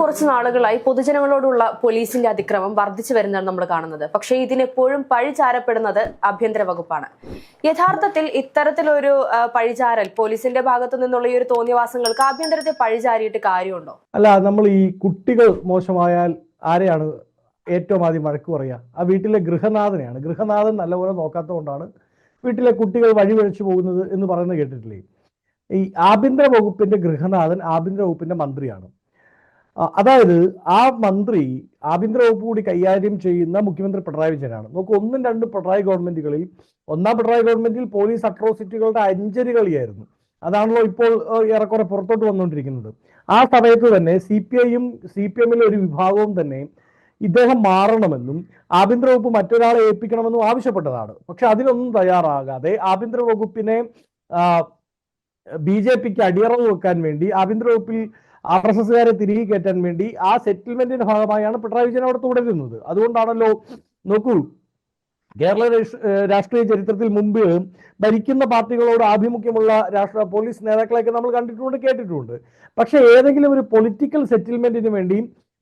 കുറച്ച് നാളുകളായി പൊതുജനങ്ങളോടുള്ള പോലീസിന്റെ അതിക്രമം വർദ്ധിച്ചു വരുന്നതാണ് നമ്മൾ കാണുന്നത്. പക്ഷേ ഇതിനെപ്പോഴും പഴിചാരപ്പെടുന്നത് ആഭ്യന്തര വകുപ്പാണ്. യഥാർത്ഥത്തിൽ ഇത്തരത്തിലൊരു പഴിചാരൽ പോലീസിന്റെ ഭാഗത്തു നിന്നുള്ള ഈ ഒരു തോന്നിയവാസങ്ങൾക്ക് ആഭ്യന്തരത്തെ പഴിചാരിയിട്ട് കാര്യമുണ്ടോ? അല്ല നമ്മൾ ഈ കുട്ടികൾ മോശമായാൽ ആരെയാണ് ഏറ്റവും ആദ്യം വഴക്ക് പറയുക? ആ വീട്ടിലെ ഗൃഹനാഥനെയാണ്. ഗൃഹനാഥൻ നല്ലപോലെ നോക്കാത്തതുകൊണ്ടാണ് വീട്ടിലെ കുട്ടികൾ വഴിവഴിച്ചു പോകുന്നത് എന്ന് പറയുന്നത് കേട്ടിട്ടില്ലേ? ഈ ആഭ്യന്തര വകുപ്പിന്റെ ഗൃഹനാഥൻ ആഭ്യന്തര വകുപ്പിന്റെ മന്ത്രിയാണ്. അതായത് ആ മന്ത്രി ആഭ്യന്തര വകുപ്പ് കൂടി കൈകാര്യം ചെയ്യുന്ന മുഖ്യമന്ത്രി പിണറായി വിജയനാണ്. നോക്കൂ ഒന്നും രണ്ടും പിണറായി ഗവൺമെന്റുകളിൽ ഒന്നാം പിണറായി ഗവൺമെന്റിൽ പോലീസ് അട്രോസിറ്റികളുടെ അഞ്ചരി കളിയായിരുന്നു. അതാണല്ലോ ഇപ്പോൾ ഏറെക്കുറെ പുറത്തോട്ട് വന്നുകൊണ്ടിരിക്കുന്നത്. ആ സമയത്ത് തന്നെ സി പി ഐയും സി പി എമ്മിലെ ഒരു വിഭാഗവും തന്നെ ഇദ്ദേഹം മാറണമെന്നും ആഭ്യന്തര വകുപ്പ് മറ്റൊരാളെ ഏൽപ്പിക്കണമെന്നും ആവശ്യപ്പെട്ടതാണ്. പക്ഷെ അതിനൊന്നും തയ്യാറാകാതെ ആഭ്യന്തര വകുപ്പിനെ ബി ജെ പിക്ക് അടിയറവ് വെക്കാൻ വേണ്ടി ആഭ്യന്തര വകുപ്പിൽ ആർ എസ് എസ്സുകാരെ തിരികെ കയറ്റാൻ വേണ്ടി ആ സെറ്റിൽമെന്റിന്റെ ഭാഗമായാണ് പിണറായി വിജയൻ അവിടെ തുടരുന്നത് അതുകൊണ്ടാണല്ലോ നോക്കൂ കേരള രാഷ്ട്രീയ ചരിത്രത്തിൽ മുമ്പ് ഭരിക്കുന്ന പാർട്ടികളോട് ആഭിമുഖ്യമുള്ള രാഷ്ട്ര പോലീസ് നേതാക്കളെയൊക്കെ നമ്മൾ കണ്ടിട്ടുണ്ട് കേട്ടിട്ടുണ്ട്. പക്ഷെ ഏതെങ്കിലും ഒരു പൊളിറ്റിക്കൽ സെറ്റിൽമെന്റിന് വേണ്ടി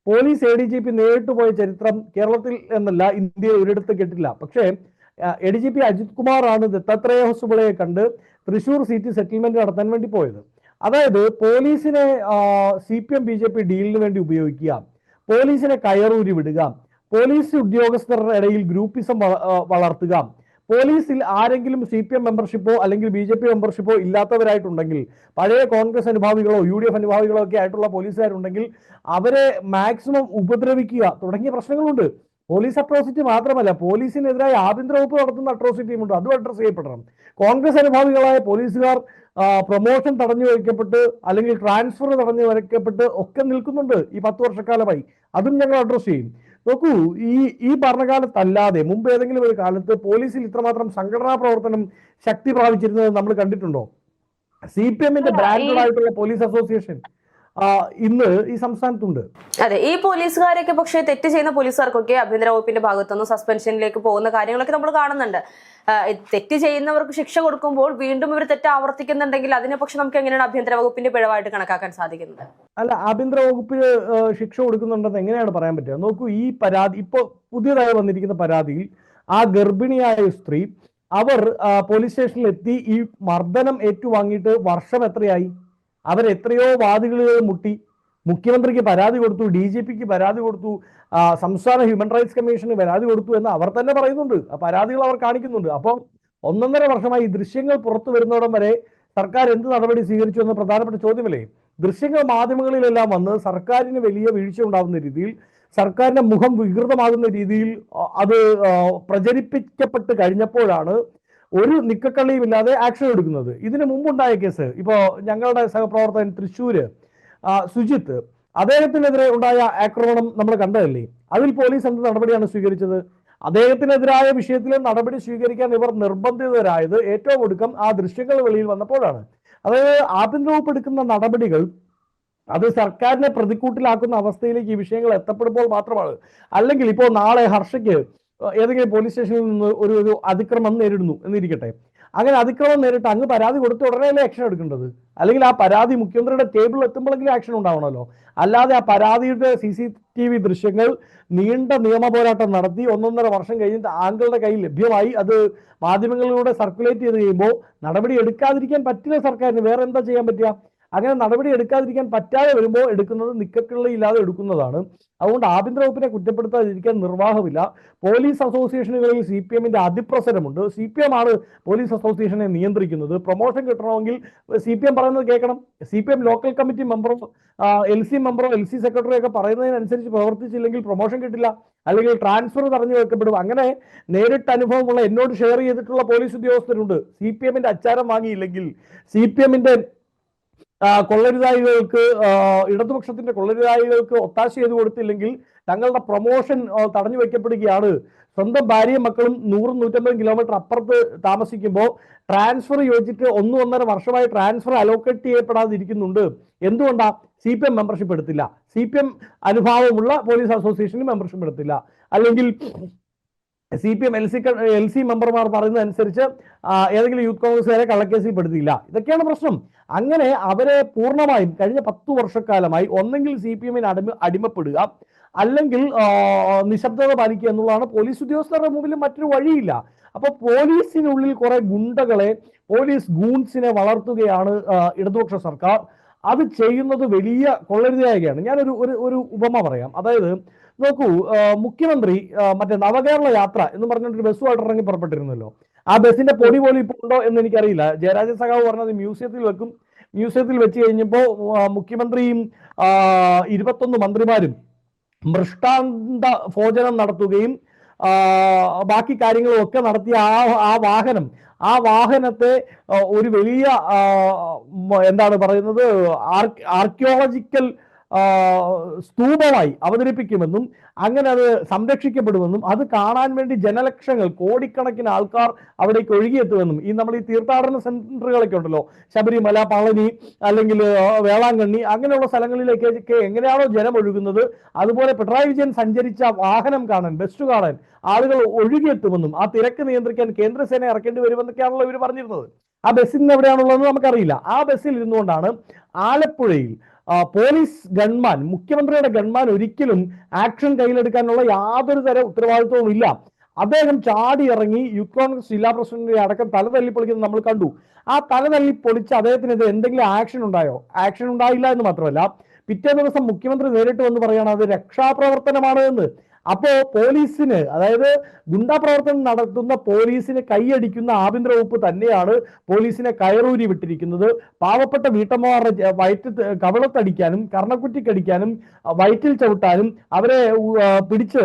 police A D G P നേരിട്ട് പോയ ചരിത്രം കേരളത്തിൽ എന്നല്ല ഇന്ത്യയിൽ ഒരിടത്ത് കേട്ടില്ല. പക്ഷേ A D G P Ajith Kumar ആണ് ദത്താത്രേയ ഹോസ്പിളയെ കണ്ട് തൃശൂർ സീറ്റ് സെറ്റിൽമെന്റ് നടത്താൻ വേണ്ടി പോയത്. അതായത് പോലീസിനെ C P M B J P ഡീലിന് വേണ്ടി ഉപയോഗിക്കുക പോലീസിനെ കയറൂരി വിടുക പോലീസ് ഉദ്യോഗസ്ഥരുടെ ഇടയിൽ ഗ്രൂപ്പിസം വളർത്തുക പോലീസിൽ ആരെങ്കിലും സി പി എം മെമ്പർഷിപ്പോ അല്ലെങ്കിൽ ബി ജെ പി മെമ്പർഷിപ്പോ ഇല്ലാത്തവരായിട്ടുണ്ടെങ്കിൽ പഴയ കോൺഗ്രസ് അനുഭാവികളോ യു ഡി എഫ് അനുഭാവികളോ ഒക്കെ ആയിട്ടുള്ള പോലീസുകാരുണ്ടെങ്കിൽ അവരെ മാക്സിമം ഉപദ്രവിക്കുക തുടങ്ങിയ പ്രശ്നങ്ങളുണ്ട്. പോലീസ് അട്രോസിറ്റി മാത്രമല്ല പോലീസിനെതിരായ ആഭ്യന്തര വകുപ്പ് നടത്തുന്ന അട്രോസിറ്റിയും ഉണ്ട്. അതും അഡ്രസ് ചെയ്യപ്പെടണം. കോൺഗ്രസ് അനുഭാവികളായ പോലീസുകാർ പ്രൊമോഷൻ തടഞ്ഞു വയ്ക്കപ്പെട്ട് അല്ലെങ്കിൽ ട്രാൻസ്ഫർ തടഞ്ഞു വയ്ക്കപ്പെട്ട് ഒക്കെ നിൽക്കുന്നുണ്ട് ഈ പത്ത് വർഷക്കാലമായി. അതും ഞങ്ങൾ അഡ്രസ് ചെയ്യും. നോക്കൂ ഈ ഈ ഭരണകാലത്തല്ലാതെ മുമ്പ് ഏതെങ്കിലും ഒരു കാലത്ത് പോലീസിൽ ഇത്രമാത്രം സംഘടനാ പ്രവർത്തനം ശക്തി പ്രാപിച്ചിരുന്നത് നമ്മൾ കണ്ടിട്ടുണ്ടോ? സി പി എമ്മിന്റെ ബ്രാൻഡ് ബ്രാൻഡഡ് ആയിട്ടുള്ള പോലീസ് അസോസിയേഷൻ ഇന്ന് ഈ സംസ്ഥാനത്തുണ്ട്. അതെ ഈ പോലീസുകാരൊക്കെ പക്ഷേ തെറ്റ് ചെയ്യുന്ന പോലീസുകാർക്കൊക്കെ ആഭ്യന്തര വകുപ്പിന്റെ ഭാഗത്തുനിന്ന് സസ്പെൻഷനിലേക്ക് പോകുന്ന കാര്യങ്ങളൊക്കെ നമ്മൾ കാണുന്നുണ്ട്. തെറ്റ് ചെയ്യുന്നവർക്ക് ശിക്ഷ കൊടുക്കുമ്പോൾ വീണ്ടും ഇവർ തെറ്റ് ആവർത്തിക്കുന്നുണ്ടെങ്കിൽ അതിനെ പക്ഷെ നമുക്ക് എങ്ങനെയാണ് ആഭ്യന്തര വകുപ്പിന്റെ പിഴവായിട്ട് കണക്കാക്കാൻ സാധിക്കുന്നത്? അല്ല ആഭ്യന്തര വകുപ്പ് ശിക്ഷ കൊടുക്കുന്നുണ്ടെന്ന് എങ്ങനെയാണ് പറയാൻ പറ്റുക? നോക്കൂ ഈ പരാതി ഇപ്പോൾ പുതിയതായി വന്നിരിക്കുന്ന പരാതിയിൽ ആ ഗർഭിണിയായ സ്ത്രീ അവർ പോലീസ് സ്റ്റേഷനിൽ എത്തി ഈ മർദ്ദനം ഏറ്റുവാങ്ങിയിട്ട് വർഷം എത്രയായി? അവർ എത്രയോ വാദികളുകൾ മുട്ടി. മുഖ്യമന്ത്രിക്ക് പരാതി കൊടുത്തു ഡി ജി പിക്ക് പരാതി കൊടുത്തു സംസ്ഥാന ഹ്യൂമൻ റൈറ്റ്സ് കമ്മീഷന് പരാതി കൊടുത്തു എന്ന് അവർ തന്നെ പറയുന്നുണ്ട്. ആ പരാതികൾ അവർ കാണിക്കുന്നുണ്ട്. അപ്പം ഒന്നൊന്നര വർഷമായി ദൃശ്യങ്ങൾ പുറത്തു വരുന്നോടം വരെ സർക്കാർ എന്ത് നടപടി സ്വീകരിച്ചു എന്ന പ്രധാനപ്പെട്ട ചോദ്യമല്ലേ? ദൃശ്യങ്ങൾ മാധ്യമങ്ങളിലെല്ലാം വന്ന് സർക്കാരിന് വലിയ വീഴ്ച ഉണ്ടാകുന്ന രീതിയിൽ സർക്കാരിന്റെ മുഖം വികൃതമാകുന്ന രീതിയിൽ അത് പ്രചരിപ്പിക്കപ്പെട്ട് കഴിഞ്ഞപ്പോഴാണ് ഒരു നിക്കക്കള്ളിയും ഇല്ലാതെ ആക്ഷൻ എടുക്കുന്നത്. ഇതിന് മുമ്പുണ്ടായ കേസ് ഇപ്പോ ഞങ്ങളുടെ സഹപ്രവർത്തകൻ തൃശ്ശൂര് സുജിത്ത് അദ്ദേഹത്തിനെതിരെ ഉണ്ടായ ആക്രമണം നമ്മൾ കണ്ടതല്ലേ? അതിൽ പോലീസ് എന്ത് നടപടിയാണ് സ്വീകരിച്ചത്? അദ്ദേഹത്തിനെതിരായ വിഷയത്തിൽ നടപടി സ്വീകരിക്കാൻ ഇവർ നിർബന്ധിതരായത് ഏറ്റവും ഒടുക്കം ആ ദൃശ്യങ്ങൾ വെളിയിൽ വന്നപ്പോഴാണ്. അതായത് ആഭ്യന്തര വകുപ്പ് എടുക്കുന്ന നടപടികൾ അത് സർക്കാരിനെ പ്രതിക്കൂട്ടിലാക്കുന്ന അവസ്ഥയിലേക്ക് ഈ വിഷയങ്ങൾ എത്തപ്പെടുമ്പോൾ മാത്രമാണ്. അല്ലെങ്കിൽ ഇപ്പോൾ നാളെ ഹർഷയ്ക്ക് ഏതെങ്കിലും പോലീസ് സ്റ്റേഷനിൽ നിന്ന് ഒരു ഒരു അതിക്രമം നേരിടുന്നു എന്നിരിക്കട്ടെ. അങ്ങനെ അതിക്രമം നേരിട്ട് അങ്ങ് പരാതി കൊടുത്ത ഉടനെയല്ലേ ആക്ഷൻ എടുക്കേണ്ടത്? അല്ലെങ്കിൽ ആ പരാതി മുഖ്യമന്ത്രിയുടെ ടേബിളിൽ എത്തുമ്പോഴെങ്കിലും ആക്ഷൻ ഉണ്ടാവണമല്ലോ? അല്ലാതെ ആ പരാതിയുടെ സി സി ടി വി ദൃശ്യങ്ങൾ നീണ്ട നിയമ പോരാട്ടം നടത്തി ഒന്നൊന്നര വർഷം കഴിഞ്ഞിട്ട് ആങ്കളുടെ കയ്യിൽ ലഭ്യമായി. അത് മാധ്യമങ്ങളിലൂടെ സർക്കുലേറ്റ് ചെയ്ത് കഴിയുമ്പോൾ നടപടി എടുക്കാതിരിക്കാൻ പറ്റില്ല സർക്കാരിന്. വേറെ എന്താ ചെയ്യാൻ പറ്റുക? അങ്ങനെ നടപടി എടുക്കാതിരിക്കാൻ പറ്റാതെ വരുമ്പോൾ എടുക്കുന്നത് നിക്കക്കിള്ള ഇല്ലാതെ എടുക്കുന്നതാണ്. അതുകൊണ്ട് ആഭ്യന്തര വകുപ്പിനെ കുറ്റപ്പെടുത്താതിരിക്കാൻ നിർവാഹമില്ല. പോലീസ് അസോസിയേഷനുകളിൽ സി പി എമ്മിന്റെ അതിപ്രസരമുണ്ട്. സി പി എം ആണ് പോലീസ് അസോസിയേഷനെ നിയന്ത്രിക്കുന്നത്. പ്രൊമോഷൻ കിട്ടണമെങ്കിൽ സി പി എം പറയുന്നത് കേൾക്കണം. C P M local committee മെമ്പറോ L C മെമ്പറോ എൽ സി സെക്രട്ടറിയോ ഒക്കെ പറയുന്നതിനനുസരിച്ച് പ്രവർത്തിച്ചില്ലെങ്കിൽ പ്രൊമോഷൻ കിട്ടില്ല. അല്ലെങ്കിൽ ട്രാൻസ്ഫർ തടഞ്ഞു വെക്കപ്പെടും. അങ്ങനെ നേരിട്ട് അനുഭവമുള്ള എന്നോട് ഷെയർ ചെയ്തിട്ടുള്ള പോലീസ് ഉദ്യോഗസ്ഥരുണ്ട്. സി പി എമ്മിന്റെ അച്ചാരം വാങ്ങിയില്ലെങ്കിൽ സി പി എമ്മിന്റെ കൊള്ളരുതായികൾക്ക് ഇടതുപക്ഷത്തിന്റെ കൊള്ളരുതായികൾക്ക് ഒത്താശ ചെയ്തു കൊടുത്തില്ലെങ്കിൽ തങ്ങളുടെ പ്രൊമോഷൻ തടഞ്ഞു വെക്കപ്പെടുകയാണ്. സ്വന്തം ഭാര്യയും മക്കളും നൂറും നൂറ്റമ്പതും കിലോമീറ്റർ അപ്പുറത്ത് താമസിക്കുമ്പോൾ ട്രാൻസ്ഫർ യോജിച്ചിട്ട് ഒന്നും ഒന്നര വർഷമായി ട്രാൻസ്ഫർ അലോക്കേറ്റ് ചെയ്യപ്പെടാതിരിക്കുന്നുണ്ട്. എന്തുകൊണ്ടാ? സി പി എം മെമ്പർഷിപ്പ് എടുത്തില്ല സി പി എം അനുഭാവമുള്ള പോലീസ് അസോസിയേഷന് മെമ്പർഷിപ്പ് എടുത്തില്ല അല്ലെങ്കിൽ C P M L C L C മെമ്പർമാർ പറയുന്നതനുസരിച്ച് ഏതെങ്കിലും യൂത്ത് കോൺഗ്രസ്സുകാരെ കള്ളക്കേസിൽ പെടുത്തിയില്ല. ഇതൊക്കെയാണ് പ്രശ്നം. അങ്ങനെ അവരെ പൂർണമായും കഴിഞ്ഞ പത്തു വർഷക്കാലമായി ഒന്നെങ്കിൽ സി പി എമ്മിന് അടിമ അടിമപ്പെടുക അല്ലെങ്കിൽ നിശബ്ദത പാലിക്കുക എന്നുള്ളതാണ് പോലീസ് ഉദ്യോഗസ്ഥരുടെ മുമ്പിൽ മറ്റൊരു വഴിയില്ല. അപ്പൊ പോലീസിനുള്ളിൽ കുറെ ഗുണ്ടകളെ പോലീസ് ഗൂൺസിനെ വളർത്തുകയാണ് ഇടതുപക്ഷ സർക്കാർ. അത് ചെയ്യുന്നത് വലിയ കൊള്ളരുതായികയാണ് ഞാനൊരു ഒരു ഒരു ഉപമ പറയാം. അതായത് നോക്കൂ മുഖ്യമന്ത്രി മറ്റേ നവകേരള യാത്ര എന്ന് പറഞ്ഞിട്ടൊരു ബസ്സുമായിട്ട് ഇറങ്ങി പുറപ്പെട്ടിരുന്നല്ലോ. ആ ബസ്സിന്റെ പൊടി പോലും ഇപ്പോൾ ഉണ്ടോ എന്ന് എനിക്കറിയില്ല. ജയരാജ സഖാവ് പറഞ്ഞത് മ്യൂസിയത്തിൽ വെക്കും. മ്യൂസിയത്തിൽ വെച്ച് കഴിഞ്ഞപ്പോൾ മുഖ്യമന്ത്രിയും ഇരുപത്തൊന്ന് മന്ത്രിമാരും മൃഷ്ടാന്ത ഭോജനം നടത്തുകയും ബാക്കി കാര്യങ്ങളും ഒക്കെ നടത്തിയ ആ ആ വാഹനം ആ വാഹനത്തെ ഒരു വലിയ എന്താണ് പറയുന്നത് ആർക്കിയോളജിക്കൽ സ്തൂപമായി അവതരിപ്പിക്കുമെന്നും അങ്ങനെ അത് സംരക്ഷിക്കപ്പെടുമെന്നും അത് കാണാൻ വേണ്ടി ജനലക്ഷങ്ങൾ കോടിക്കണക്കിന് ആൾക്കാർ അവിടേക്ക് ഒഴുകിയെത്തുമെന്നും ഈ നമ്മൾ ഈ തീർത്ഥാടന സെന്ററുകളൊക്കെ ഉണ്ടല്ലോ ശബരിമല പളനി അല്ലെങ്കിൽ വേളാങ്കണ്ണി അങ്ങനെയുള്ള സ്ഥലങ്ങളിലേക്കൊക്കെ എങ്ങനെയാണോ ജനം ഒഴുകുന്നത് അതുപോലെ പിണറായി വിജയൻ സഞ്ചരിച്ച വാഹനം കാണാൻ ബസ് കാണാൻ ആളുകൾ ഒഴുകിയെത്തുമെന്നും ആ തിരക്ക് നിയന്ത്രിക്കാൻ കേന്ദ്രസേന ഇറക്കേണ്ടി വരുമെന്നൊക്കെയാണല്ലോ ഇവർ പറഞ്ഞിരുന്നത്. ആ ബസ്സിൽ നിന്ന് എവിടെയാണുള്ളതെന്ന് നമുക്കറിയില്ല. ആ ബസ്സിൽ ഇരുന്നുകൊണ്ടാണ് ആലപ്പുഴയിൽ പോലീസ് ഗൺമാൻ മുഖ്യമന്ത്രിയുടെ ഗൺമാൻ ഒരിക്കലും ആക്ഷൻ കയ്യിലെടുക്കാനുള്ള യാതൊരു തര ഉത്തരവാദിത്വവും ഇല്ല. അദ്ദേഹം ചാടി ഇറങ്ങി യൂത്ത് കോൺഗ്രസ് ജില്ലാ പ്രസിഡന്റിനെ അടക്കം തല തല്ലിപ്പൊളിക്കുന്നത് നമ്മൾ കണ്ടു. ആ തല തല്ലി പൊളിച്ച് അദ്ദേഹത്തിനെതിരെ എന്തെങ്കിലും ആക്ഷൻ ഉണ്ടായോ? ആക്ഷൻ ഉണ്ടായില്ല എന്ന് മാത്രമല്ല പിറ്റേ ദിവസം മുഖ്യമന്ത്രി നേരിട്ട് വന്ന് പറയാണ് അത് രക്ഷാപ്രവർത്തനമാണ് എന്ന്. അപ്പോ പോലീസിന് അതായത് ഗുണ്ടാ പ്രവർത്തനം നടത്തുന്ന പോലീസിന് കൈയടിക്കുന്ന ആഭ്യന്തര വകുപ്പ് തന്നെയാണ് പോലീസിനെ കയറൂരി വിട്ടിരിക്കുന്നത്. പാവപ്പെട്ട വീട്ടമ്മമാരുടെ വയറ്റ് കവളത്തടിക്കാനും കർണക്കുറ്റിക്കടിക്കാനും വയറ്റിൽ ചവിട്ടാനും അവരെ പിടിച്ച്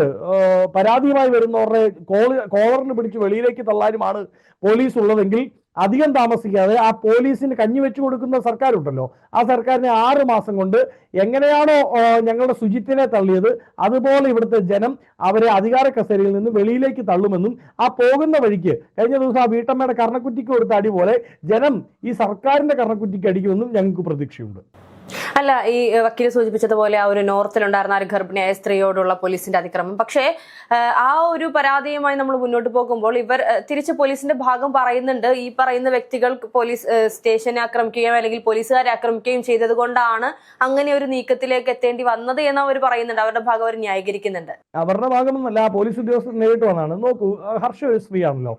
പരാതിയുമായി വരുന്നവരുടെ കോള കോളറിന് പിടിച്ച് വെളിയിലേക്ക് തള്ളാനുമാണ് പോലീസ് ഉള്ളതെങ്കിൽ അധികം താമസിക്കാതെ ആ പോലീസിന് കഞ്ഞി വെച്ചു കൊടുക്കുന്ന സർക്കാരുണ്ടല്ലോ. ആ സർക്കാരിനെ ആറ് മാസം കൊണ്ട് എങ്ങനെയാണോ ഞങ്ങളുടെ സുജിത്തിനെ തള്ളിയത് അതുപോലെ ഇവിടുത്തെ ജനം അവരെ അധികാര കസേരയിൽ നിന്ന് വെളിയിലേക്ക് തള്ളുമെന്നും ആ പോകുന്ന വഴിക്ക് കഴിഞ്ഞ ദിവസം ആ വീട്ടമ്മയുടെ കർണക്കുറ്റിക്ക് കൊടുത്ത അടി പോലെ ജനം ഈ സർക്കാരിന്റെ കർണക്കുറ്റിക്ക് അടിക്കുമെന്നും ഞങ്ങൾക്ക് പ്രതീക്ഷയുണ്ട്. അല്ല ഈ വക്കീൽ സൂചിപ്പിച്ചതുപോലെ ആ ഒരു നോർത്തിലുണ്ടായിരുന്ന ഒരു ഗർഭിണിയായ സ്ത്രീയോടുള്ള പോലീസിന്റെ അതിക്രമം. പക്ഷേ ആ ഒരു പരാതിയുമായി നമ്മൾ മുന്നോട്ട് പോകുമ്പോൾ ഇവർ തിരിച്ച് പോലീസിന്റെ ഭാഗം പറയുന്നുണ്ട്. ഈ പറയുന്ന വ്യക്തികൾ പോലീസ് സ്റ്റേഷനെ ആക്രമിക്കുകയും അല്ലെങ്കിൽ പോലീസുകാരെ ആക്രമിക്കുകയും ചെയ്തത് കൊണ്ടാണ് അങ്ങനെ ഒരു നീക്കത്തിലേക്ക് എത്തേണ്ടി വന്നത് എന്ന് അവർ പറയുന്നുണ്ട്. അവരുടെ ഭാഗം അവർ ന്യായീകരിക്കുന്നുണ്ട്. അവരുടെ ഭാഗമൊന്നുമല്ല പോലീസ് ഉദ്യോഗസ്ഥർ നേരിട്ട് വന്നാണ് നോക്കൂ ഹർഷ ഒരു സ്ത്രീയാണല്ലോ.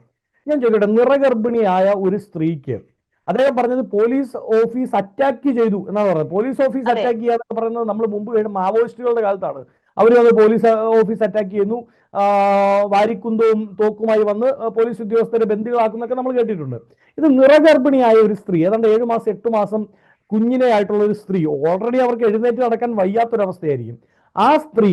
ഞാൻ ചോദിക്കട്ടെ നിറഗർഭിണിയായ ഒരു സ്ത്രീക്ക് അദ്ദേഹം പറഞ്ഞത് പോലീസ് ഓഫീസ് അറ്റാക്ക് ചെയ്തു എന്നാണ് പറഞ്ഞത്. പോലീസ് ഓഫീസ് അറ്റാക്ക് ചെയ്യാന്ന് പറയുന്നത് നമ്മൾ മുമ്പ് കേട്ട മാവോയിസ്റ്റുകളുടെ കാലത്താണ്. അവർ വന്ന് പോലീസ് ഓഫീസ് അറ്റാക്ക് ചെയ്യുന്നു. വാരിക്കുന്തവും തോക്കുമായി വന്ന് പോലീസ് ഉദ്യോഗസ്ഥരെ ബന്ദികളാക്കുന്നൊക്കെ നമ്മൾ കേട്ടിട്ടുണ്ട്. ഇത് നിറഗർഭിണിയായ ഒരു സ്ത്രീ ഏതാണ്ട് ഏഴ് മാസം എട്ട് മാസം കുഞ്ഞിനെ ആയിട്ടുള്ള ഒരു സ്ത്രീ. ഓൾറെഡി അവർക്ക് എഴുന്നേറ്റ് നടക്കാൻ വയ്യാത്തൊരവസ്ഥയായിരിക്കും. ആ സ്ത്രീ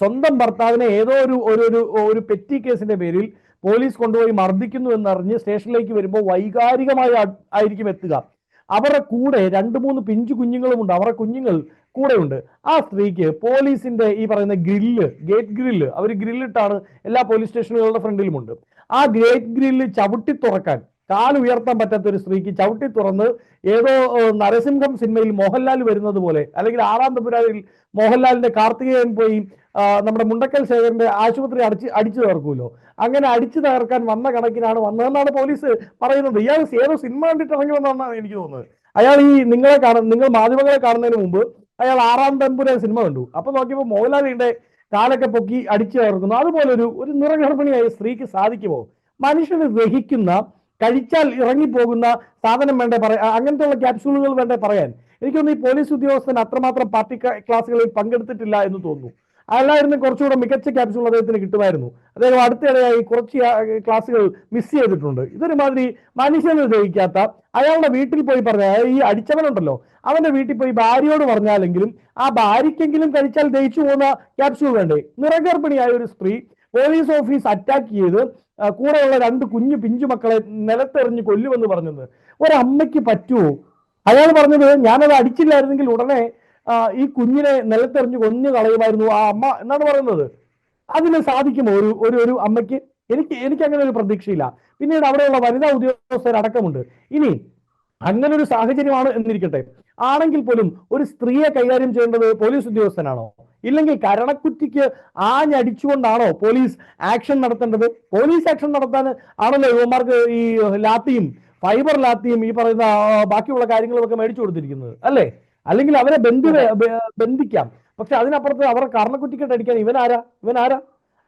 സ്വന്തം ഭർത്താവിനെ ഏതോ ഒരു ഒരു പെറ്റി കേസിന്റെ പേരിൽ പോലീസ് കൊണ്ടുപോയി മർദ്ദിക്കുന്നു എന്നറിഞ്ഞ് സ്റ്റേഷനിലേക്ക് വരുമ്പോൾ വൈകാരികമായി ആയിരിക്കും എത്തുക. അവരുടെ കൂടെ രണ്ട് മൂന്ന് പിഞ്ചു കുഞ്ഞുങ്ങളുമുണ്ട് അവരുടെ കുഞ്ഞുങ്ങൾ കൂടെയുണ്ട് ആ സ്ത്രീക്ക് പോലീസിന്റെ ഈ പറയുന്ന ഗ്രില്ല് ഗേറ്റ് ഗ്രില്ല് അവർ ഗ്രില്ലിട്ടാണ് എല്ലാ പോലീസ് സ്റ്റേഷനുകളുടെ ഫ്രണ്ടിലുമുണ്ട്. ആ ഗേറ്റ് ഗ്രില്ല് ചവിട്ടി തുറക്കാൻ കാൽ ഉയർത്താൻ പറ്റാത്ത ഒരു സ്ത്രീക്ക് ചവിട്ടി തുറന്ന് ഏതോ നരസിംഹം സിനിമയിൽ മോഹൻലാൽ വരുന്നത് പോലെ അല്ലെങ്കിൽ ആറാം തമ്പുരാനിൽ മോഹൻലാലിന്റെ കാർത്തികേയൻ പോയി നമ്മുടെ മുണ്ടക്കൽ ശേഖരന്റെ ആശുപത്രി അടിച്ച് അടിച്ചു തകർക്കുമല്ലോ അങ്ങനെ അടിച്ചു തകർക്കാൻ വന്ന കണക്കിനാണ് വന്നതെന്നാണ് പോലീസ് പറയുന്നത്. ഇയാൾ ഏതോ സിനിമ കണ്ടിട്ട് ഇറങ്ങി വന്നതെന്നാണ് എനിക്ക് തോന്നുന്നത്. അയാൾ ഈ നിങ്ങളെ കാണുന്ന നിങ്ങൾ മാധ്യമങ്ങളെ കാണുന്നതിന് മുമ്പ് അയാൾ ആറാം തമ്പുരാൻ സിനിമ കണ്ടു. അപ്പൊ നോക്കിയപ്പോൾ മോഹൻലാലിന്റെ കാലൊക്കെ പൊക്കി അടിച്ചു തകർക്കുന്നു. അതുപോലെ ഒരു ഒരു നിറഗർഭിണിയായ സ്ത്രീക്ക് സാധിക്കുമോ? മനുഷ്യന് ദഹിക്കുന്ന കഴിച്ചാൽ ഇറങ്ങിപ്പോകുന്ന സാധനം വേണ്ടേ പറയാൻ അങ്ങനത്തെ ഉള്ള ക്യാപ്സൂളുകൾ വേണ്ടേ പറയാൻ. എനിക്കൊന്ന് ഈ പോലീസ് ഉദ്യോഗസ്ഥൻ അത്രമാത്രം പാർട്ടി ക്ലാസ്സുകളിൽ പങ്കെടുത്തിട്ടില്ല എന്ന് തോന്നുന്നു. അല്ലായിരുന്നു കുറച്ചുകൂടെ മികച്ച ക്യാപ്സൂൾ അദ്ദേഹത്തിന് കിട്ടുമായിരുന്നു. അദ്ദേഹം അടുത്തിടെയായി കുറച്ച് ക്ലാസ്സുകൾ മിസ് ചെയ്തിട്ടുണ്ട്. ഇതൊരു മാതിരി മനുഷ്യന് ദഹിക്കാത്ത അയാളുടെ വീട്ടിൽ പോയി പറഞ്ഞ ഈ അടിച്ചവനുണ്ടല്ലോ. അവന്റെ വീട്ടിൽ പോയി ഭാര്യയോട് പറഞ്ഞാലെങ്കിലും ആ ഭാര്യയ്ക്കെങ്കിലും കഴിച്ചാൽ ദഹിച്ചു പോകുന്ന ക്യാപ്സൂൾ വേണ്ടേ? നിറഗർഭിണിയായ ഒരു സ്ത്രീ പോലീസ് ഓഫീസ് അറ്റാക്ക് ചെയ്ത് കൂടെയുള്ള രണ്ട് കുഞ്ഞു പിഞ്ചു മക്കളെ നിലത്തെറിഞ്ഞ് കൊല്ലുമെന്ന് പറഞ്ഞത്. ഒരമ്മയ്ക്ക് പറ്റുമോ അയാൾ പറഞ്ഞത് ഞാനത് അടിച്ചില്ലായിരുന്നെങ്കിൽ ഉടനെ ഈ കുഞ്ഞിനെ നിലത്തെറിഞ്ഞ് കൊന്നു കളയുമായിരുന്നു ആ അമ്മ എന്നാണ് പറയുന്നത്. അതിന് സാധിക്കുമോ ഒരു ഒരു ഒരു അമ്മയ്ക്ക്? എനിക്ക് എനിക്ക് അങ്ങനെ ഒരു പ്രതീക്ഷയില്ല. പിന്നീട് അവിടെയുള്ള വനിതാ ഉദ്യോഗസ്ഥരടക്കമുണ്ട് ഇനി അങ്ങനെ ഒരു സാഹചര്യമാണ് എന്നിരിക്കട്ടെ. ആണെങ്കിൽ പോലും ഒരു സ്ത്രീയെ കൈകാര്യം ചെയ്യേണ്ടത് പോലീസ് ഉദ്യോഗസ്ഥനാണോ? ഇല്ലെങ്കിൽ കരണക്കുറ്റിക്ക് ആഞ്ഞടിച്ചുകൊണ്ടാണോ പോലീസ് ആക്ഷൻ നടത്തേണ്ടത്? പോലീസ് ആക്ഷൻ നടത്താൻ ആണല്ലോ യുവമാർക്ക് ഈ ലാത്തിയും ഫൈബർ ലാത്തിയും ഈ പറയുന്ന ബാക്കിയുള്ള കാര്യങ്ങളൊക്കെ മേടിച്ചു കൊടുത്തിരിക്കുന്നത് അല്ലേ? അല്ലെങ്കിൽ അവരെ ബന്ധി ബന്ധിക്കാം. പക്ഷെ അതിനപ്പുറത്ത് അവരെ കർണക്കുറ്റിക്കെട്ട് അടിക്കാൻ ഇവനാരാ ഇവനാരാ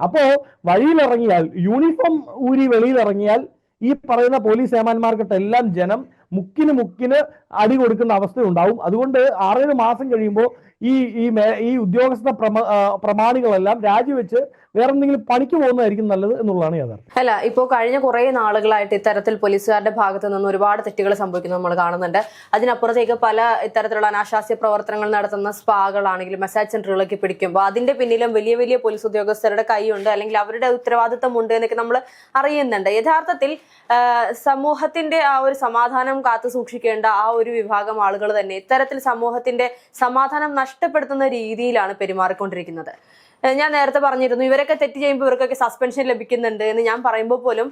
അപ്പോ വഴിയിലിറങ്ങിയാൽ യൂണിഫോം ഊരി വെളിയിലിറങ്ങിയാൽ ഈ പറയുന്ന പോലീസ് ഏമാന്മാർക്കിട്ടെല്ലാം ജനം മുക്കിന് മുക്കിന് അടി കൊടുക്കുന്ന അവസ്ഥ ഉണ്ടാവും അതുകൊണ്ട് ആറേഴ് മാസം കഴിയുമ്പോൾ ഈ ഈ ഈ ഉദ്യോഗസ്ഥ പ്രമ പ്രമാണികളെല്ലാം രാജിവെച്ച് വേറെ എന്തെങ്കിലും പണിക്ക് പോകുന്നതായിരിക്കും നല്ലത് എന്നുള്ളതാണ് യാഥാർത്ഥ്യം. അല്ല ഇപ്പോൾ കഴിഞ്ഞ കുറേ നാളുകളായിട്ട് ഇത്തരത്തിൽ പോലീസുകാരുടെ ഭാഗത്ത് നിന്ന് ഒരുപാട് തെറ്റുകൾ സംഭവിക്കുന്നത് നമ്മൾ കാണുന്നുണ്ട്. അതിനപ്പുറത്തേക്ക് പല ഇത്തരത്തിലുള്ള അനാശാസ്യ പ്രവർത്തനങ്ങൾ നടത്തുന്ന സ്പാകളാണെങ്കിലും മസാജ് സെന്ററുകളൊക്കെ പിടിക്കുമ്പോൾ അതിന്റെ പിന്നിലും വലിയ വലിയ പോലീസ് ഉദ്യോഗസ്ഥരുടെ കൈയുണ്ട്. അല്ലെങ്കിൽ അവരുടെ ഉത്തരവാദിത്തം ഉണ്ട് എന്നൊക്കെ നമ്മൾ അറിയുന്നുണ്ട്. യഥാർത്ഥത്തിൽ സമൂഹത്തിന്റെ ആ ഒരു സമാധാനം കാത്തു സൂക്ഷിക്കേണ്ട ആ ഒരു വിഭാഗം ആളുകൾ തന്നെ ഇത്തരത്തിൽ സമൂഹത്തിന്റെ സമാധാനം നഷ്ടപ്പെടുത്തുന്ന രീതിയിലാണ് പെരുമാറിക്കൊണ്ടിരിക്കുന്നത്. ഞാൻ നേരത്തെ പറഞ്ഞിരുന്നു ഇവരൊക്കെ തെറ്റ് ചെയ്യുമ്പോൾ ഇവർക്കൊക്കെ സസ്പെൻഷൻ ലഭിക്കുന്നുണ്ട് എന്ന് ഞാൻ പറയുമ്പോൾ പോലും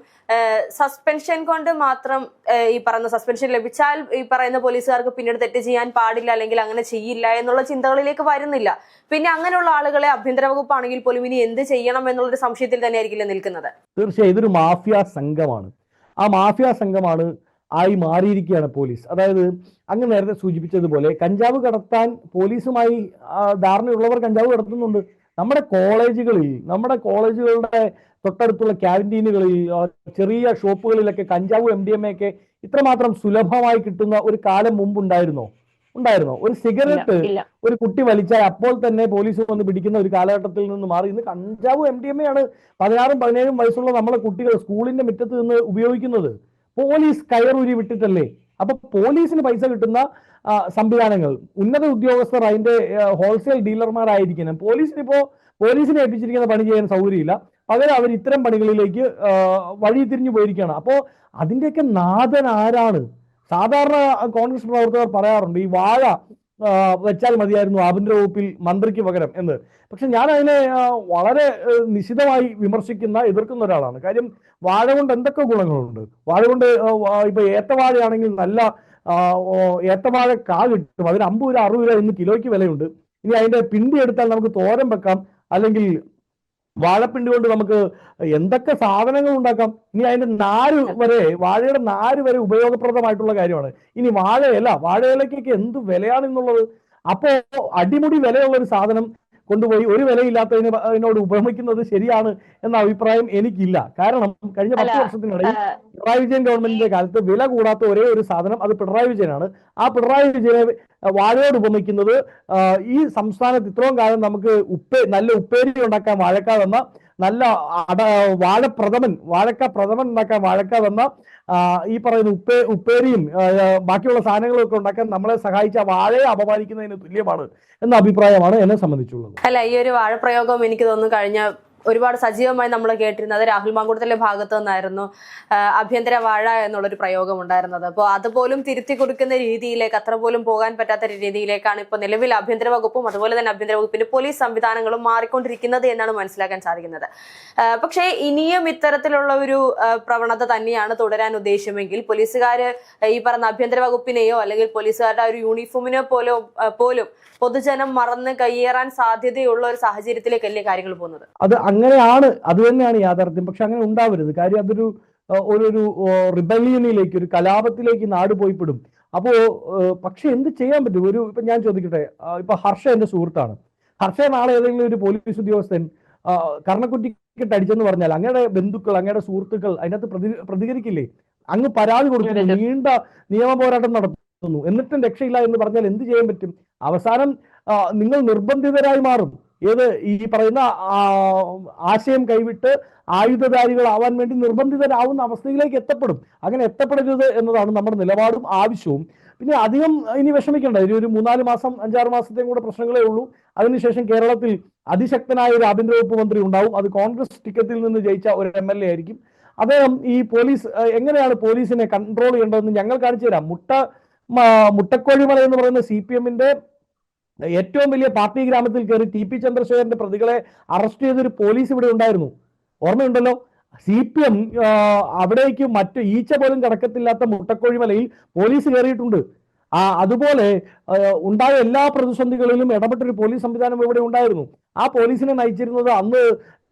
സസ്പെൻഷൻ കൊണ്ട് മാത്രം ഈ പറയുന്ന സസ്പെൻഷൻ ലഭിച്ചാൽ ഈ പറയുന്ന പോലീസുകാർക്ക് പിന്നീട് തെറ്റ് ചെയ്യാൻ പാടില്ല അല്ലെങ്കിൽ അങ്ങനെ ചെയ്യില്ല എന്നുള്ള ചിന്തകളിലേക്ക് വരുന്നില്ല. പിന്നെ അങ്ങനെയുള്ള ആളുകളെ ആഭ്യന്തര വകുപ്പാണെങ്കിൽ പോലും ഇനി എന്ത് ചെയ്യണം എന്നുള്ളൊരു സംശയത്തിൽ തന്നെ ആയിരിക്കില്ല നിൽക്കുന്നത്? തീർച്ചയായും ഇതൊരു മാഫിയ സംഘമാണ്. ആ മാഫിയ സംഘമാണ് ആയി മാറിയിരിക്കുകയാണ് പോലീസ്. അതായത് അങ്ങ് നേരത്തെ സൂചിപ്പിച്ചതുപോലെ കഞ്ചാവ് കടത്താൻ പോലീസുമായി ധാരണയുള്ളവർ കഞ്ചാവ് കടത്തുന്നുണ്ട്. നമ്മുടെ കോളേജുകളിൽ നമ്മുടെ കോളേജുകളുടെ തൊട്ടടുത്തുള്ള ക്യാന്റീനുകളിൽ ചെറിയ ഷോപ്പുകളിലൊക്കെ കഞ്ചാവ് എം ഡി എം എ ഒക്കെ ഇത്രമാത്രം സുലഭമായി കിട്ടുന്ന ഒരു കാലം മുമ്പ് ഉണ്ടായിരുന്നോ? ഉണ്ടായിരുന്നോ ഒരു സിഗരറ്റ് ഒരു കുട്ടി വലിച്ചാൽ അപ്പോൾ തന്നെ പോലീസ് വന്ന് പിടിക്കുന്ന ഒരു കാലഘട്ടത്തിൽ നിന്ന് മാറി. ഇന്ന് കഞ്ചാവ് എം ഡി എം എ ആണ് പതിനാറും പതിനേഴും വയസ്സുള്ള നമ്മളെ കുട്ടികൾ സ്കൂളിന്റെ മുറ്റത്ത് നിന്ന് ഉപയോഗിക്കുന്നത്. പോലീസ് കയറൂരി വിട്ടിട്ടല്ലേ? അപ്പൊ പോലീസിന് പൈസ കിട്ടുന്ന സംവിധാനങ്ങൾ. ഉന്നത ഉദ്യോഗസ്ഥർ അതിന്റെ ഹോൾസെയിൽ ഡീലർമാരായിരിക്കണം. പോലീസിന് ഇപ്പോ പോലീസിനെ ഏൽപ്പിച്ചിരിക്കുന്ന പണി ചെയ്യാൻ സൗകര്യമില്ല. പകരം അവർ ഇത്തരം പണികളിലേക്ക് വഴി തിരിഞ്ഞു പോയിരിക്കുകയാണ്. അപ്പോ അതിന്റെയൊക്കെ നാഥൻ ആരാണ്? സാധാരണ കോൺഗ്രസ് പ്രവർത്തകർ പറയാറുണ്ട് ഈ വാഴ വെച്ചാൽ മതിയായിരുന്നു ആഭ്യന്തര വകുപ്പിൽ മന്ത്രിക്ക് പകരം എന്ന്. പക്ഷെ ഞാൻ അതിനെ വളരെ നിശിതമായി വിമർശിക്കുന്ന എതിർക്കുന്ന ഒരാളാണ്. കാര്യം വാഴ കൊണ്ട് എന്തൊക്കെ ഗുണങ്ങളുണ്ട്? വാഴ കൊണ്ട് ഇപ്പൊ ഏത്തവാഴയാണെങ്കിൽ നല്ല ഏത്തവാഴ കാ കിട്ടും. അതിന് അമ്പത് രൂപ അറുപത് രൂപ ഇന്ന് കിലോയ്ക്ക് വിലയുണ്ട്. ഇനി അതിന്റെ പിണ്ടി എടുത്താൽ നമുക്ക് തോരൻ വെക്കാം. അല്ലെങ്കിൽ വാഴപ്പിണ്ടി കൊണ്ട് നമുക്ക് എന്തൊക്കെ സാധനങ്ങൾ ഉണ്ടാക്കാം? ഇനി അതിന്റെ നാര് വരെ വാഴയുടെ നാര് വരെ ഉപയോഗപ്രദമായിട്ടുള്ള കാര്യമാണ്. ഇനി വാഴയില വാഴയിലക്കൊക്കെ എന്ത് വിലയാണ് എന്നുള്ളത് അപ്പോ അടിമുടി വിലയുള്ള ഒരു സാധനം കൊണ്ടുപോയി. ഒരു വിലയില്ലാത്തതിന് അതിനോട് ഉപമിക്കുന്നത് ശരിയാണ് എന്ന അഭിപ്രായം എനിക്കില്ല. കാരണം കഴിഞ്ഞ പത്ത് വർഷത്തിനിടയിൽ പിണറായി വിജയൻ ഗവൺമെന്റിന്റെ കാലത്ത് വില കൂടാത്ത ഒരേ ഒരു സാധനം അത് പിണറായി വിജയനാണ്. ആ പിണറായി വിജയനെ വാഴയോട് ഉപമിക്കുന്നത് ഈ സംസ്ഥാനത്ത് ഇത്രയും കാലം നമുക്ക് ഉപ്പേ നല്ല ഉപ്പേരി ഉണ്ടാക്കാൻ വാഴക്ക തന്ന നല്ല അട വാഴപ്രഥമൻ വാഴക്ക പ്രഥമൻ ഉണ്ടാക്കാൻ വാഴക്ക തന്ന ആ, ഈ പറയുന്ന ഉപ്പേ ഉപ്പേരിയും ബാക്കിയുള്ള സാധനങ്ങളും ഒക്കെ ഉണ്ടാക്കാൻ നമ്മളെ സഹായിച്ച വാഴയെ അപമാനിക്കുന്നതിന് തുല്യമാണ് എന്ന അഭിപ്രായമാണ് എന്നെ സംബന്ധിച്ചുള്ളത്. അല്ല ഈ ഒരു വാഴപ്രയോഗം എനിക്ക് തോന്നുന്നു കഴിഞ്ഞ ഒരുപാട് സജീവമായി നമ്മൾ കേട്ടിരുന്നത് രാഹുൽ മാങ്കൂട്ടത്തിലെ ഭാഗത്തു നിന്നായിരുന്നു ആഭ്യന്തര വാഴ എന്നുള്ളൊരു പ്രയോഗം ഉണ്ടായിരുന്നത്. അപ്പോൾ അതുപോലും തിരുത്തി കൊടുക്കുന്ന രീതിയിലേക്ക് അത്ര പോലും പോകാൻ പറ്റാത്ത രീതിയിലേക്കാണ് ഇപ്പോൾ നിലവിൽ ആഭ്യന്തര വകുപ്പും അതുപോലെ തന്നെ ആഭ്യന്തര വകുപ്പിന്റെ പോലീസ് സംവിധാനങ്ങളും മാറിക്കൊണ്ടിരിക്കുന്നത് എന്നാണ് മനസ്സിലാക്കാൻ സാധിക്കുന്നത്. പക്ഷേ ഇനിയും ഇത്തരത്തിലുള്ള ഒരു പ്രവണത തന്നെയാണ് തുടരാൻ ഉദ്ദേശമെങ്കിൽ പോലീസുകാർ ഈ പറഞ്ഞ ആഭ്യന്തര വകുപ്പിനെയോ അല്ലെങ്കിൽ പോലീസുകാരുടെ ഒരു യൂണിഫോമിനെ പോലോ പോലും പൊതുജനം മറന്ന് കയ്യേറാൻ സാധ്യതയുള്ള ഒരു സാഹചര്യത്തിലേക്കല്ലേ കാര്യങ്ങൾ പോകുന്നത്? അത് അങ്ങനെയാണ് അത് തന്നെയാണ് യാഥാർത്ഥ്യം. പക്ഷെ അങ്ങനെ ഉണ്ടാവരുത്. കാര്യം അതൊരു ഒരു റിബല്യനിലേക്ക് ഒരു കലാപത്തിലേക്ക് നാട് പോയിപ്പെടും. അപ്പോ പക്ഷെ എന്ത് ചെയ്യാൻ പറ്റും? ഒരു ഇപ്പൊ ഞാൻ ചോദിക്കട്ടെ ഇപ്പൊ ഹർഷ എന്റെ സുഹൃത്താണ്. ഹർഷ നാളെ ഏതെങ്കിലും ഒരു പോലീസ് ഉദ്യോഗസ്ഥൻ കർണക്കുറ്റിക്കിട്ട് അടിച്ചെന്ന് പറഞ്ഞാൽ അങ്ങയുടെ ബന്ധുക്കൾ അങ്ങയുടെ സുഹൃത്തുക്കൾ അതിനകത്ത് പ്രതി പ്രതികരിക്കില്ലേ? അങ്ങ് പരാതി കൊടുക്കുന്നു നീണ്ട നിയമ പോരാട്ടം നടത്തുന്നു. എന്നിട്ടും രക്ഷയില്ല എന്ന് പറഞ്ഞാൽ എന്ത് ചെയ്യാൻ പറ്റും? അവസാനം നിങ്ങൾ നിർബന്ധിതരായി മാറും. ഏത് ഈ പറയുന്ന ആശയം കൈവിട്ട് ആയുധധാരികളാവാൻ വേണ്ടി നിർബന്ധിതരാവുന്ന അവസ്ഥയിലേക്ക് എത്തപ്പെടും. അങ്ങനെ എത്തപ്പെടരുത് എന്നതാണ് നമ്മുടെ നിലപാടും ആവശ്യവും. പിന്നെ അധികം ഇനി വിഷമിക്കേണ്ട. ഇനി ഒരു മൂന്നാൽ മാസം അഞ്ചാറ് മാസത്തെയും കൂടെ പ്രശ്നങ്ങളേ ഉള്ളൂ. അതിനുശേഷം കേരളത്തിൽ അതിശക്തനായ ഒരു ആഭ്യന്തര വകുപ്പ് മന്ത്രി ഉണ്ടാവും. അത് കോൺഗ്രസ് ടിക്കറ്റിൽ നിന്ന് ജയിച്ച ഒരു എം എൽ എ ആയിരിക്കും. അദ്ദേഹം ഈ പോലീസ് എങ്ങനെയാണ് പോലീസിനെ കൺട്രോൾ ചെയ്യേണ്ടതെന്ന് ഞങ്ങൾ കാണിച്ചു തരാം. മുട്ട മുട്ടക്കോഴിമല എന്ന് പറയുന്ന സി പി എമ്മിന്റെ ഏറ്റവും വലിയ പാർട്ടി ഗ്രാമത്തിൽ കയറി ടി പി ചന്ദ്രശേഖരന്റെ പ്രതികളെ അറസ്റ്റ് ചെയ്തൊരു പോലീസ് ഇവിടെ ഉണ്ടായിരുന്നു. ഓർമ്മയുണ്ടല്ലോ? സി പി എം അവിടേക്ക് മറ്റു ഈച്ച പോലും കിടക്കത്തില്ലാത്ത മുട്ടക്കോഴിമലയിൽ പോലീസ് കയറിയിട്ടുണ്ട്. ആ അതുപോലെ ഉണ്ടായ എല്ലാ പ്രതിസന്ധികളിലും ഇടപെട്ടൊരു പോലീസ് സംവിധാനം ഇവിടെ ഉണ്ടായിരുന്നു. ആ പോലീസിനെ നയിച്ചിരുന്നത് അന്ന്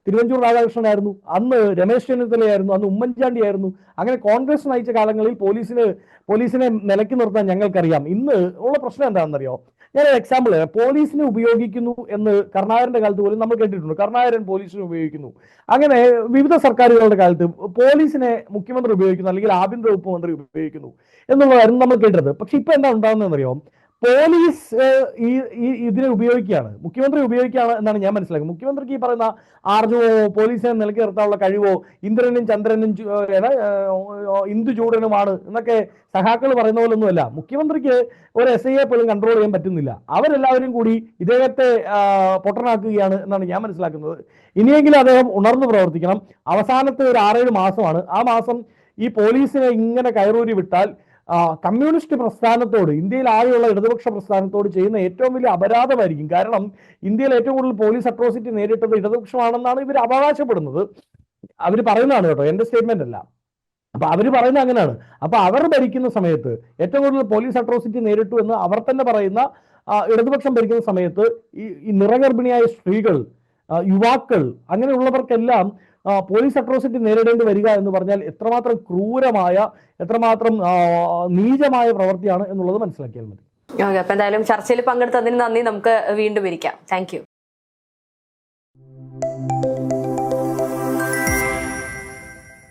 തിരുവഞ്ചൂർ രാധാകൃഷ്ണനായിരുന്നു അന്ന് രമേശ് ചെന്നിത്തലയായിരുന്നു അന്ന് ഉമ്മൻചാണ്ടിയായിരുന്നു അങ്ങനെ കോൺഗ്രസ് നയിച്ച കാലങ്ങളിൽ പോലീസിന് പോലീസിനെ നിലയ്ക്ക് നിർത്താൻ ഞങ്ങൾക്കറിയാം. ഇന്ന് ഉള്ള പ്രശ്നം എന്താണെന്നറിയോ? ഞാൻ എക്സാമ്പിൾ തരാം. പോലീസിനെ ഉപയോഗിക്കുന്നു എന്ന് കർണാകരന്റെ കാലത്ത് പോലും നമ്മൾ കേട്ടിട്ടുണ്ട്. കർണാകരൻ പോലീസിനെ ഉപയോഗിക്കുന്നു. അങ്ങനെ വിവിധ സർക്കാരുകളുടെ കാലത്ത് പോലീസിനെ മുഖ്യമന്ത്രി ഉപയോഗിക്കുന്നു അല്ലെങ്കിൽ ആഭ്യന്തര വകുപ്പ് മന്ത്രി ഉപയോഗിക്കുന്നു എന്നുള്ളതായിരുന്നു നമ്മൾ കേട്ടത് പക്ഷെ ഇപ്പൊ എന്താ ഉണ്ടാകുന്നതെന്നറിയോ പോലീസ് ഈ ഇതിനെ ഉപയോഗിക്കുകയാണ്. മുഖ്യമന്ത്രി ഉപയോഗിക്കുകയാണ് എന്നാണ് ഞാൻ മനസ്സിലാക്കുന്നത്. മുഖ്യമന്ത്രിക്ക് ഈ പറയുന്ന ആർജവോ പോലീസിനെ നിലയ്ക്ക് നിർത്താനുള്ള കഴിവോ ഇന്ദ്രനും ചന്ദ്രനും ഇന്ദു ചൂടനുമാണ് എന്നൊക്കെ സഹാക്കൾ പറയുന്ന പോലൊന്നുമല്ല. മുഖ്യമന്ത്രിക്ക് ഒരു എസ് ഐയെ പോലും കൺട്രോൾ ചെയ്യാൻ പറ്റുന്നില്ല. അവരെല്ലാവരും കൂടി ഇദ്ദേഹത്തെ പൊട്ടനാക്കുകയാണ് എന്നാണ് ഞാൻ മനസ്സിലാക്കുന്നത്. ഇനിയെങ്കിലും അദ്ദേഹം ഉണർന്നു പ്രവർത്തിക്കണം. അവസാനത്തെ ഒരു ആറേഴ് മാസമാണ്. ആ മാസം ഈ പോലീസിനെ ഇങ്ങനെ കയറൂരി വിട്ടാൽ കമ്മ്യൂണിസ്റ്റ് പ്രസ്ഥാനത്തോട് ഇന്ത്യയിൽ ആകെയുള്ള ഇടതുപക്ഷ പ്രസ്ഥാനത്തോട് ചെയ്യുന്ന ഏറ്റവും വലിയ അപരാധമായിരിക്കും. കാരണം ഇന്ത്യയിൽ ഏറ്റവും കൂടുതൽ പോലീസ് അട്രോസിറ്റി നേരിട്ടത് ഇടതുപക്ഷമാണെന്നാണ് ഇവർ അവകാശപ്പെടുന്നത്. അവർ പറയുന്നതാണ് കേട്ടോ എന്റെ സ്റ്റേറ്റ്മെന്റ് അല്ല. അപ്പൊ അവർ പറയുന്നത് അങ്ങനെയാണ്. അപ്പൊ അവർ ഭരിക്കുന്ന സമയത്ത് ഏറ്റവും കൂടുതൽ പോലീസ് അട്രോസിറ്റി നേരിട്ടു എന്ന് അവർ തന്നെ പറയുന്ന ഇടതുപക്ഷം ഭരിക്കുന്ന സമയത്ത് ഈ നിറഗർഭിണിയായ സ്ത്രീകൾ യുവാക്കൾ അങ്ങനെയുള്ളവർക്കെല്ലാം പോലീസ് അട്രോസിറ്റി നേരിടേണ്ടി വരിക എന്ന് പറഞ്ഞാൽ എത്രമാത്രം ക്രൂരമായ എത്രമാത്രം നീചമായ പ്രവൃത്തിയാണ് എന്നുള്ളത് മനസ്സിലാക്കിയാൽ മതി. ഓക്കെ അപ്പൊ എന്തായാലും ചർച്ചയിൽ പങ്കെടുത്തതിന് നന്ദി. നമുക്ക് വീണ്ടും ഇരിക്കാം താങ്ക്